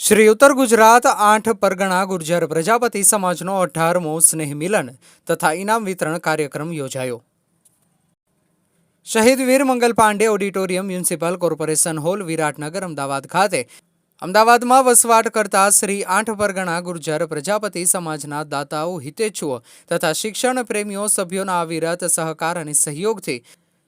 શ્રી ઉત્તર ગુજરાત આઠ પરગણા ગુર્જર પ્રજાપતિ સમાજનો અઢારમો સ્નેહ મિલન તથા ઇનામ વિતરણ કાર્યક્રમ યોજાયો. શહીદ વીર Mangal Pandey auditorium municipal corporation hall Viratnagar Ahmedabad ખાતે અમદાવાદમાં વસવાટ કરતા શ્રી આઠ પરગણા ગુર્જર પ્રજાપતિ સમાજના દાતાઓ હિતેચ્છુઓ તથા શિક્ષણ પ્રેમીઓ સભ્યોના અવિરત સહકાર અને સહયોગથી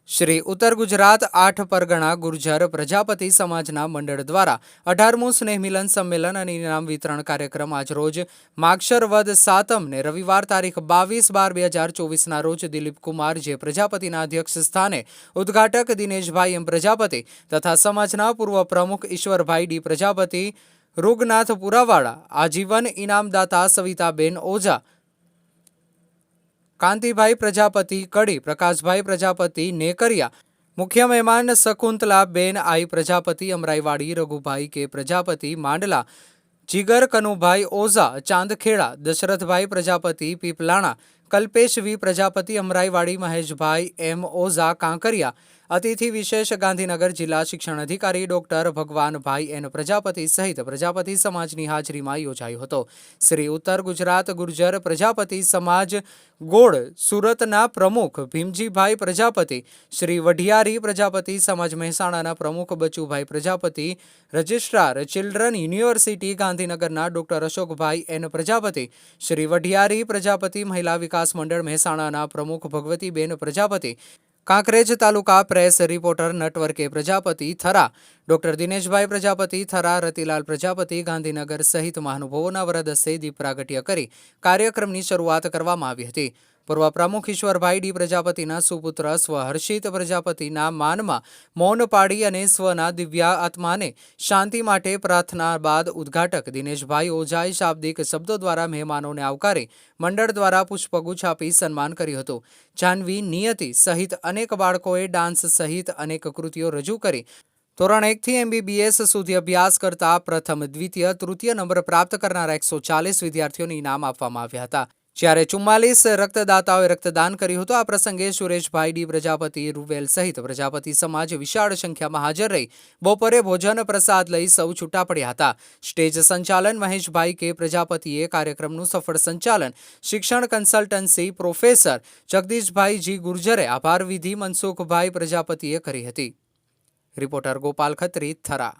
શ્રી ઉત્તર ગુજરાત આઠ પરગણા ગુર્જર પ્રજાપતિ સમાજના મંડળ દ્વારા અઢારમું સ્નેહ મિલન સંમેલન અને ઇનામ વિતરણ કાર્યક્રમ આજરોજ માગશર વદ સાતમને રવિવાર તારીખ બાવીસ બાર બે હજાર ચોવીસના રોજ દિલીપ કુમાર જે પ્રજાપતિના અધ્યક્ષ સ્થાને ઉદ્ઘાટક દિનેશભાઈ એમ પ્રજાપતિ તથા સમાજના પૂર્વ પ્રમુખ ઈશ્વરભાઈ ડી પ્રજાપતિ રૂગનાથ પુરાવાળા આજીવન ઇનામદાતા સવિતાબેન ઓઝા કાંતિભાઈ પ્રજાપતિ, કડી પ્રકાશભાઈ પ્રજાપતિ, નેકરિયા, મુખ્ય મહેમાન શકુંતલાબેન, આઈ પ્રજાપતિ, અમરાઈવાડી, રઘુભાઈ કે પ્રજાપતિ, માંડલા, જીગર કનુભાઈ ઓઝા, ચાંદખેડા, દશરથભાઈ પ્રજાપતિ, પીપલાણા કલ્પેશ વી. પ્રજાપતિ, અમરાઈવાડી, મહેશભાઈ, એમ. ઓઝા કાંકરિયા. અતિથિ વિશેષ ગાંધીનગર જિલ્લા શિક્ષણ અધિકારી ડોક્ટર ભગવાનભાઈ એન. પ્રજાપતિ સહિત પ્રજાપતિ સમાજની હાજરીમાં યોજાયો હતો. શ્રી ઉત્તર ગુજરાત ગુર્જર પ્રજાપતિ સમાજ ગોળ સુરતના પ્રમુખ ભીમજીભાઈ પ્રજાપતિ, શ્રી વઢિયારી પ્રજાપતિ સમાજ મહેસાણાના પ્રમુખ Bachubhai Prajapati, registrar children university ગાંધીનગરના ડોક્ટર અશોકભાઈ એન. પ્રજાપતિ, શ્રી વઢિયારી પ્રજાપતિ મહિલા વિકાસ મંડળ મહેસાણાના પ્રમુખ ભગવતીબેન પ્રજાપતિ, કાંકરેજ તાલુકા પ્રેસ રિપોર્ટર નટવર્કે પ્રજાપતિ થરા, ડોક્ટર દિનેશભાઈ પ્રજાપતિ થરા, રતિલાલ પ્રજાપતિ, ગાંધીનગર સહિત મહાનુભાવોના વરદ દીપ પ્રાગટ્ય કરી કાર્યક્રમની શરૂઆત કરવામાં આવી હતી. પૂર્વ પ્રમુખ ઈશ્વરભાઈ ડી પ્રજાપતિના સુપુત્ર સ્વ હર્ષિત પ્રજાપતિના માનમાં મૌન પાડી અને સ્વના દિવ્યા આત્માને શાંતિ માટે પ્રાર્થના બાદ ઉદ્ઘાટક દિનેશભાઈ ઓઝાએ શાબ્દિક શબ્દો દ્વારા મહેમાનોને આવકારી મંડળ દ્વારા પુષ્પગુચ્છ આપી સન્માન કર્યું હતું. જાહ્નવી નિયતિ સહિત અનેક બાળકોએ ડાન્સ સહિત અનેક કૃતિઓ રજૂ કરી. ધોરણ એકથી એમબીબીએસ સુધી અભ્યાસ કરતા પ્રથમ, દ્વિતીય, તૃતીય નંબર પ્રાપ્ત કરનારા એકસો ચાલીસ વિદ્યાર્થીઓને ઇનામ આપવામાં આવ્યા હતા. જ્યારે ચુમ્માલીસ રક્તદાતાઓએ રક્તદાન કર્યું હતું, આ પ્રસંગે સુરેશભાઈ ડી પ્રજાપતિ રૂવેલ સહિત પ્રજાપતિ સમાજ વિશાળ સંખ્યામાં હાજર રહી. બપોરે ભોજન પ્રસાદ લઈ સૌ છૂટા પડ્યા હતા. સ્ટેજ સંચાલન મહેશભાઈ કે પ્રજાપતિએ કાર્યક્રમનું સફળ સંચાલન. શિક્ષણ કન્સલ્ટન્સી પ્રોફેસર જગદીશભાઈ જી ગુર્જરે આભાર વિધિ મનસુખભાઈ પ્રજાપતિએ કરી હતી. રિપોર્ટર ગોપાલ ખત્રી, થરા.